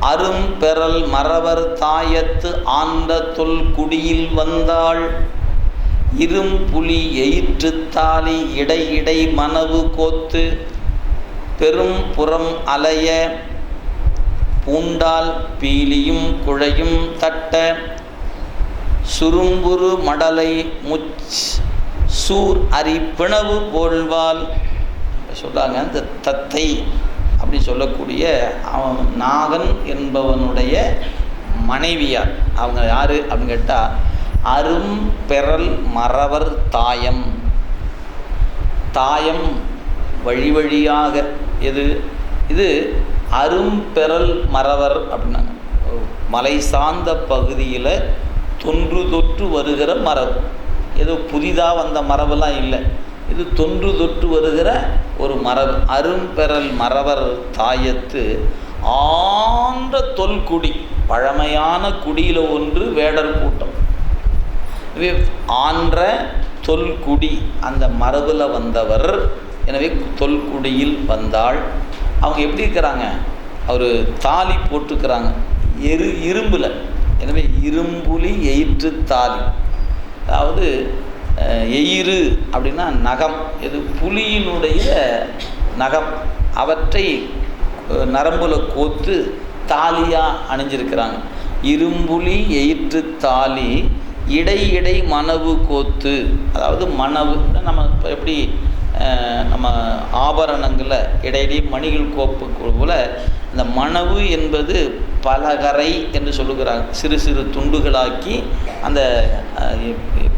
அரும்பெறல் மறவர் தாயத்து ஆண்ட தொல் குடியில் வந்தாள். இரும்புலி எயிற்று தாலி இடை இடை மனவு கோத்து பெரும் புறம் அலைய பூண்டால் பீலியும் குழையும் தட்ட சுரும்புரு மடலை முச் சூர் அரி பிணவு போல்வாள். சொல்கிறாங்க இந்த தத்தை. அப்படி சொல்லக்கூடிய அவன் நாகன் என்பவனுடைய மனைவியார். அவங்க யார் அப்படின்னு கேட்டால் அரும் பெறல் மறவர் தாயம். தாயம் வழி வழியாக எது? இது அரும்பெறல் மறவர் அப்படின்னாங்க. மலை சார்ந்த பகுதியில் தொன்று தொற்று வருகிற மரபு. ஏதோ புதிதாக வந்த மரபெல்லாம் இல்லை. இது தொன்று தொற்று வருகிற ஒரு மரபு. அரும்பெறல் மறவர் தாயத்து ஆன்ற தொல்குடி பழமையான குடியில் ஒன்று வேடர் கூட்டம். ஆன்ற தொல்குடி அந்த மரபில் வந்தவர். எனவே தொல்குடியில் வந்தாள். அவங்க எப்படி இருக்கிறாங்க? அவர் தாலி போட்டுக்கிறாங்க. எரு இரும்பில். எனவே இரும்புலி எயிற்று தாலி. அதாவது எயிறு அப்படின்னா நகம். இது புலியினுடைய நகம். அவற்றை நரம்பில் நரம்புல கோத்து தாலியாக அணிஞ்சிருக்கிறாங்க. இரும்புலி எயிற்று தாலி இடை இடை மணவு கோத்து. அதாவது மணவு நம்ம இப்போ எப்படி நம்ம ஆபரணங்களை இடையிடையே மணிகள் கோப்பு போல் இந்த மணவு என்பது பலகரை என்று சொல்லுகிறாங்க. சிறு சிறு துண்டுகளாக்கி அந்த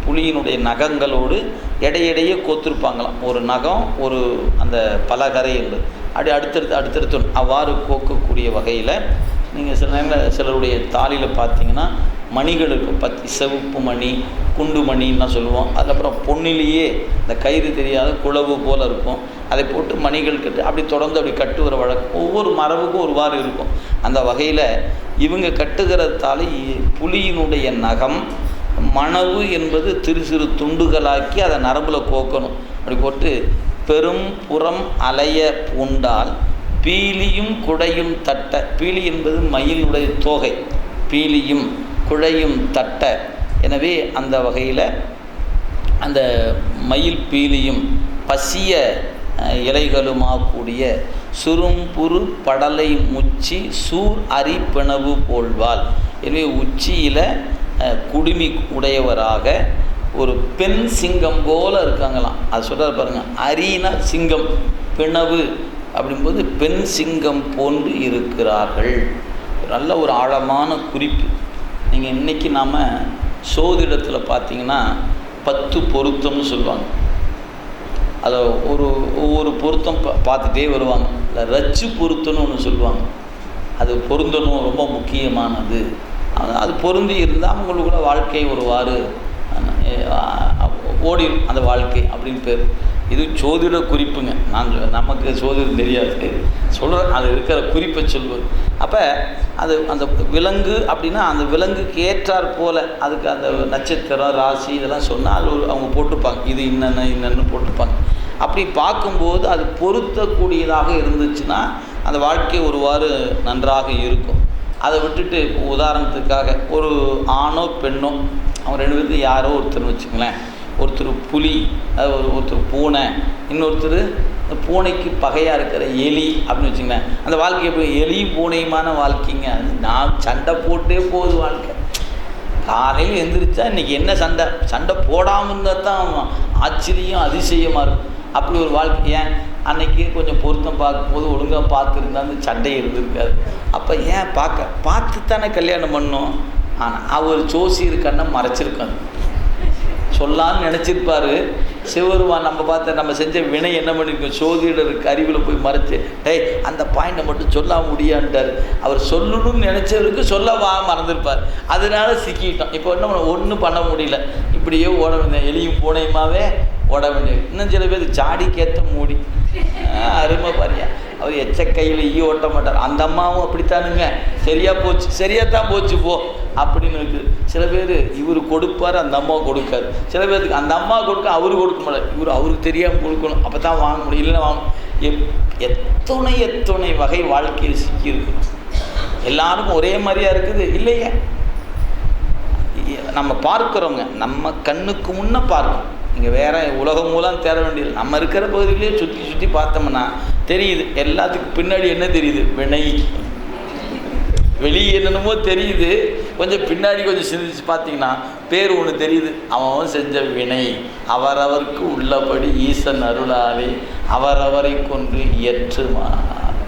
புலியினுடைய நகங்களோடு இடையிடையே கோத்திருப்பாங்களாம். ஒரு நகம் ஒரு அந்த பலகரை என்பது. அப்படி அடுத்தடுத்து அடுத்தடுத்து அவ்வாறு கோக்கக்கூடிய வகையில் நீங்கள் சில நேரங்களில் சிலருடைய தாலியில் பார்த்தீங்கன்னா மணிகள் இருக்கும். பத்தி செவப்பு மணி குண்டு மணின்லாம் சொல்லுவோம். அதுக்கப்புறம் பொன்னிலேயே இந்த கயிறு தெரியாத குழவு போல் இருக்கும். அதை போட்டு மணிகள் கட்டு அப்படி தொடர்ந்து அப்படி கட்டுகிற வழக்கம். ஒவ்வொரு மரபுக்கும் ஒரு வாரம் இருக்கும். அந்த வகையில் இவங்க கட்டுகிற தாலி புலியினுடைய நகம். மணவு என்பது சிறு சிறு துண்டுகளாக்கி அதை நரம்பில் கோக்கணும். அப்படி போட்டு பெரும் புறம் அலைய பூண்டால் பீலியும் குடையும் தட்ட பீலி என்பது மயிலுடைய தோகை பீலியும் குழையும் தட்ட. எனவே அந்த வகையில் அந்த மயில் பீலியும் பசிய இலைகளுமாகக்கூடிய சுரும்புரு படலை முச்சி சூர் அரி பிணவு போல்வாள். எனவே உச்சியில் குடுமி உடையவராக ஒரு பெண் சிங்கம் போல இருக்காங்களாம். அது சொல்கிறார் பாருங்கள் அரினா சிங்கம் பிணவு அப்படிங்கும்போது பெண் சிங்கம் போன்று இருக்கிறார்கள். நல்ல ஒரு ஆழமான குறிப்பு. நீங்கள் இன்றைக்கி நாம் சோதிடத்தில் பார்த்தீங்கன்னா பத்து பொருத்தம்னு சொல்லுவாங்க. அதை ஒரு ஒவ்வொரு பொருத்தம் பா பார்த்துட்டே வருவாங்க. இல்லை ரச்சு பொருத்தம்னு ஒன்று சொல்லுவாங்க. அது பொருந்தணும் ரொம்ப முக்கியமானது. அது- அது பொருந்தி இருந்தால் அவங்களுக்குள்ள வாழ்க்கை ஒருவாறு ஓடி ஓடிடும் அந்த வாழ்க்கை அப்படின்னு பேர். இது சோதிட குறிப்புங்க. நான் நமக்கு சோதிடம் தெரியாது. சொல்கிறேன் அது இருக்கிற குறிப்பை சொல்வது. அப்போ அது அந்த விலங்கு அப்படின்னா அந்த விலங்குக்கு ஏற்றாற் போல் அதுக்கு அந்த நட்சத்திரம் ராசி இதெல்லாம் சொன்னால் அது ஒரு அவங்க போட்டுப்பாங்க. இது இன்னென்ன இன்னென்னு போட்டுப்பாங்க. அப்படி பார்க்கும்போது அது பொருத்தக்கூடியதாக இருந்துச்சுன்னா அந்த வாழ்க்கை ஒருவாறு நன்றாக இருக்கும். அதை விட்டுட்டு உதாரணத்துக்காக ஒரு ஆணோ பெண்ணோ அவங்க ரெண்டு பேருக்கு யாரோ ஒருத்தர் வச்சுங்களேன் ஒருத்தர் புலி அது ஒரு ஒருத்தர் பூனை இன்னொருத்தர் இந்த பூனைக்கு பகையாக இருக்கிற எலி அப்படின்னு வச்சுங்களேன் அந்த வாழ்க்கை எப்படி? எலியும் பூனையுமான வாழ்க்கைங்க. அது நான் சண்டை போட்டே போகுது வாழ்க்கை. காலையில் எந்திரிச்சா இன்றைக்கி என்ன சண்டை? சண்டை போடாமல் இருந்தால் தான் ஆச்சரியம் அதிசயமாக இருக்கும். அப்படி ஒரு வாழ்க்கை. ஏன்? அன்னைக்கு கொஞ்சம் பொருத்தம் பார்க்கும்போது ஒழுங்காக பார்த்துருந்தா அந்த சண்டை இருந்திருக்காது. அப்போ ஏன் பார்க்க? பார்த்து தானே கல்யாணம் பண்ணோம். ஆனால் அவர் ஜோசியர் கண்ணை மறைச்சிருக்காங்க சொல்லான்னு நினச்சிருப்பாரு. சிவருமான் நம்ம பார்த்த நம்ம செஞ்ச வினை என்ன பண்ணிருக்கோம்? சோதிடருக்கு அறிவில் போய் மறைச்சு டேய் அந்த பாயிண்டை மட்டும் சொல்ல முடியான்ட்டார். அவர் சொல்லணும்னு நினச்சவருக்கு சொல்ல வா மறந்துருப்பார். அதனால சிக்கிட்டோம். இப்போ என்ன பண்ண ஒன்றும் பண்ண முடியல. இப்படியே ஓட வேண்டிய எலியும் பூனையுமாவே ஓட வேண்டியது. இன்னும் சில பேர் ஜாடிக்கேற்ற மூடி. அருமை பாரியா. அவர் எச்ச கையில் ஈ ஓட்ட மாட்டார். அந்த அம்மாவும் அப்படித்தானுங்க. சரியாக போச்சு. சரியாக தான் போச்சு போ. அப்படின்னு இருக்குது சில பேர் இவர் கொடுப்பார் அந்த அம்மா கொடுக்காரு சில பேருக்கு அந்த அம்மா கொடுக்க அவரு கொடுக்க மாட்டார். இவர் அவருக்கு தெரியாமல் கொடுக்கணும். அப்போ தான் வாங்க முடியும். இல்லைன்னா வாங்க எப் எத்தனை எத்தனை வகை வாழ்க்கையில் சிக்கியிருக்கு. எல்லாருக்கும் ஒரே மாதிரியா இருக்குது? இல்லையே. நம்ம பார்க்குறோங்க நம்ம கண்ணுக்கு முன்னே பார்க்கணும். இங்கே வேற உலகம் மூலம் தேட வேண்டியது. நம்ம இருக்கிற பகுதியிலேயே சுற்றி சுற்றி பார்த்தோம்னா தெரியுது. எல்லாத்துக்கும் பின்னாடி என்ன தெரியுது? வினை வெளியே என்னென்னமோ தெரியுது. கொஞ்சம் பின்னாடி கொஞ்சம் சிந்திச்சு பார்த்தீங்கன்னா பேர் ஒன்று தெரியுது. அவன் அவன் செஞ்ச வினை. அவரவருக்கு உள்ளபடி ஈசன் அருளாலே அவரவரை கொண்டு இயற்றுமானார்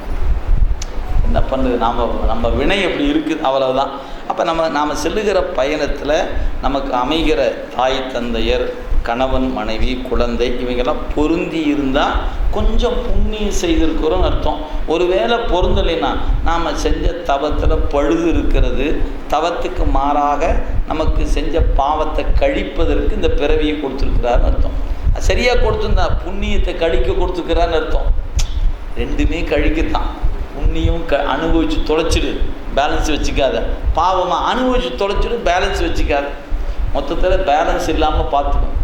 என்ன பண்ணுறது நாம் நம்ம வினை எப்படி இருக்குது. அவ்வளோதான் அப்போ நம்ம நாம் செல்லுகிற பயணத்தில் நமக்கு அமைகிற தாய் தந்தையர் கணவன் மனைவி குழந்தை இவங்கெல்லாம் பொருந்தி இருந்தால் கொஞ்சம் புண்ணியம் செய்திருக்கிறோம்னு அர்த்தம். ஒருவேளை பொருந்தலைன்னா நாம் செஞ்ச தவத்தில் பழுது இருக்கிறது தவத்துக்கு மாறாக நமக்கு செஞ்ச பாவத்தை கழிப்பதற்கு இந்த பிறவியை கொடுத்துருக்கிறாருன்னு அர்த்தம். சரியாக கொடுத்துருந்தா புண்ணியத்தை கழிக்க கொடுத்துருக்கிறான்னு அர்த்தம். ரெண்டுமே கழிக்கத்தான். புண்ணியம் க அனுபவித்து தொலைச்சிடு பேலன்ஸ் வச்சுக்காத. பாவமாக அனுபவித்து தொலைச்சிடு பேலன்ஸ் வச்சுக்காது. மொத்தத்தில் பேலன்ஸ் இல்லாமல் பார்த்துக்கணும்.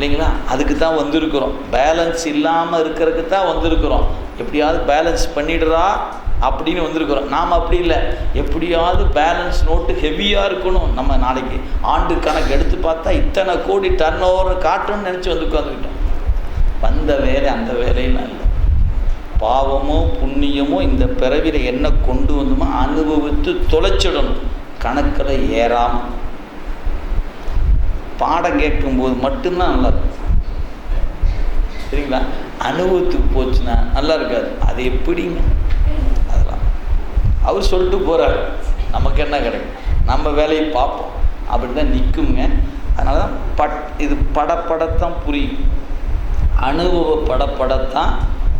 இல்லைங்களா? அதுக்கு தான் வந்திருக்கிறோம். பேலன்ஸ் இல்லாமல் இருக்கிறதுக்கு தான் வந்திருக்கிறோம். எப்படியாவது பேலன்ஸ் பண்ணிடுறா அப்படின்னு வந்திருக்கிறோம். நாம் அப்படி இல்லை. எப்படியாவது பேலன்ஸ் நோட்டு ஹெவியாக இருக்கணும். நம்ம நாளைக்கு ஆண்டு கணக்கு எடுத்து பார்த்தா இத்தனை கோடி டர்ன் ஓவர் காட்டணும்னு நினச்சி வந்து உட்காந்துக்கிட்டோம் வந்த வேலை அந்த வேலையெல்லாம் இல்லை பாவமோ புண்ணியமோ இந்த பிறவியில் என்ன கொண்டு வந்தோமோ அனுபவித்து தொலைச்சிடணும். கணக்கில் ஏறாமல் பாடம் கேட்கும்போது மட்டும்தான் நல்லா இருக்கும். சரிங்களா? அனுபவத்துக்கு போச்சுன்னா நல்லா இருக்காது. அது எப்படிங்க? அதெல்லாம். அவர் சொல்லிட்டு போகிறார் நமக்கு என்ன கிடைக்கும்? நம்ம வேலையை பார்ப்போம். அப்படி தான் நிற்குங்க அதனால தான் பட் இது படப்படத்தான் புரியும். அனுபவ படப்படத்தான்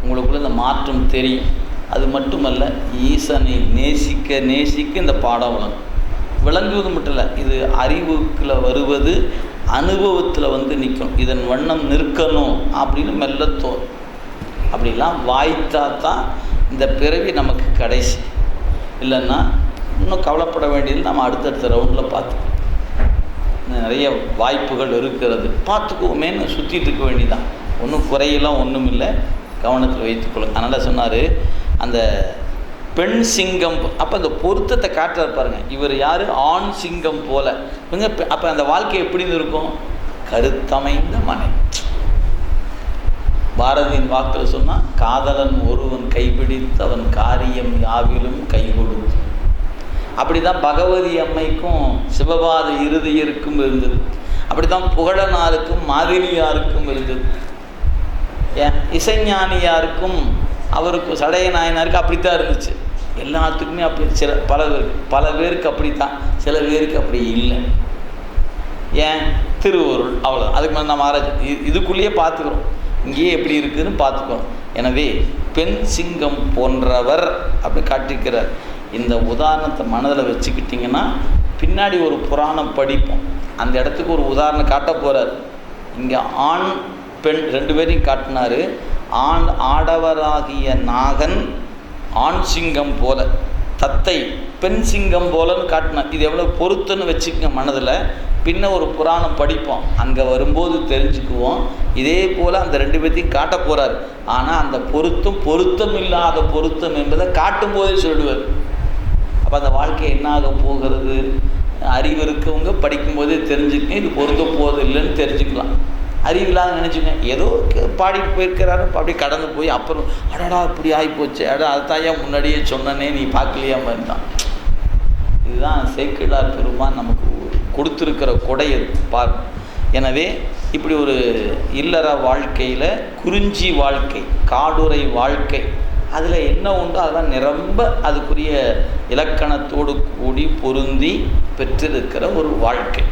உங்களுக்குள்ள இந்த மாற்றம் தெரியும். அது மட்டுமல்ல ஈசனை நேசிக்க நேசிக்க இந்த பாடம் விளங்கும் விளங்குவது மட்டும் இல்லை இது அறிவுக்குள்ள வருவது அனுபவத்தில் வந்து நிற்கும் இதன் வண்ணம் நிற்கணும் அப்படின்னு மெல்ல தோணும். அப்படிலாம் வாய்த்தா தான் இந்த பிறவி நமக்கு கடைசி. இல்லைன்னா இன்னும் கவலைப்பட வேண்டியது நம்ம அடுத்தடுத்த ரவுண்டில் பார்த்துக்கணும் நிறைய வாய்ப்புகள் இருக்கிறது. பார்த்துக்குவோமேன்னு சுற்றிட்டு இருக்க வேண்டியதான் ஒன்றும் குறையெல்லாம் ஒன்றும் இல்லை கவனத்தில் வைத்துக்கொள்ளும் அதனால் சொன்னார் அந்த பெண் சிங்கம் அப்போ அந்த பொருத்தத்தை காட்டுறாரு பாருங்க. இவர் யார்? ஆண் சிங்கம் போல. இவங்க அப்போ அந்த வாழ்க்கை எப்படி இருக்கும் கருத்தமைந்த மனை. பாரதியின் வாக்கில் சொன்னால் காதலன் ஒருவன் கைப்பிடித்து அவன் காரியம் யாவிலும் கை கொடுத்து அப்படி தான் பகவதி அம்மைக்கும் சிவபாத இருதயருக்கும் இருந்தது. அப்படி தான் புகழனாருக்கும் மாதிரியாருக்கும் இருந்தது. ஏன்? இசைஞானியாருக்கும் அவருக்கு சடைய நாயனாருக்கு அப்படித்தான் இருந்துச்சு. எல்லாத்துக்குமே அப்படி சில பல பேருக்கு பல பேருக்கு அப்படித்தான். சில பேருக்கு அப்படி இல்லை. ஏன்? திருவருள் அவ்வளோ அதுக்கு மேலே நம்ம ஆராய்ச்சி இதுக்குள்ளேயே பார்த்துக்கிறோம். இங்கேயே எப்படி இருக்குதுன்னு பார்த்துக்கிறோம். எனவே பெண் சிங்கம் போன்றவர் அப்படி காட்டிக்கிறார் இந்த உதாரணத்தை மனதில் வச்சுக்கிட்டிங்கன்னா பின்னாடி ஒரு புராணம் படிப்போம். அந்த இடத்துக்கு ஒரு உதாரணம் காட்ட போகிறார் இங்கே ஆண் பெண் ரெண்டு பேரையும் காட்டினார். ஆண் ஆடவராகிய நாகன் ஆண் சிங்கம் போல தத்தை பெண் சிங்கம் போலன்னு காட்டினார் இது எவ்வளோ பொருத்துன்னு வச்சுக்கங்க மனதில். பின்ன ஒரு புராணம் படிப்போம். அங்கே வரும்போது தெரிஞ்சுக்குவோம். இதே போல் அந்த ரெண்டு பேர்த்தையும் காட்ட போகிறார் ஆனால் அந்த பொருத்தம் பொருத்தம் இல்லாத பொருத்தம் என்பதை காட்டும் போதே சொல்லுவார். அப்போ அந்த வாழ்க்கை என்ன ஆக போகிறது? அறிவு இருக்கவங்க படிக்கும்போதே தெரிஞ்சுக்கங்க இது பொருந்த போகிறது இல்லைன்னு தெரிஞ்சுக்கலாம். அறிவில்லாத நினச்சிக்கோங்க ஏதோ பாடிட்டு போயிருக்கிறாரு. அப்படி கடந்து போய் அப்புறம் அடடா இப்படி ஆகிப்போச்சு அடா அதுதான் முன்னாடியே சொன்னனே நீ பார்க்கலையா மாதிரி தான். இதுதான் சேக்கிழார் பெருமான் நமக்கு கொடுத்துருக்கிற கொடை பார் எனவே இப்படி ஒரு இல்லற வாழ்க்கையில் குறிஞ்சி வாழ்க்கை காடுரை வாழ்க்கை அதில் என்ன உண்டோ அதெல்லாம் நிரம்ப அதுக்குரிய இலக்கணத்தோடு கூடி பொருந்தி பெற்றிருக்கிற ஒரு வாழ்க்கை.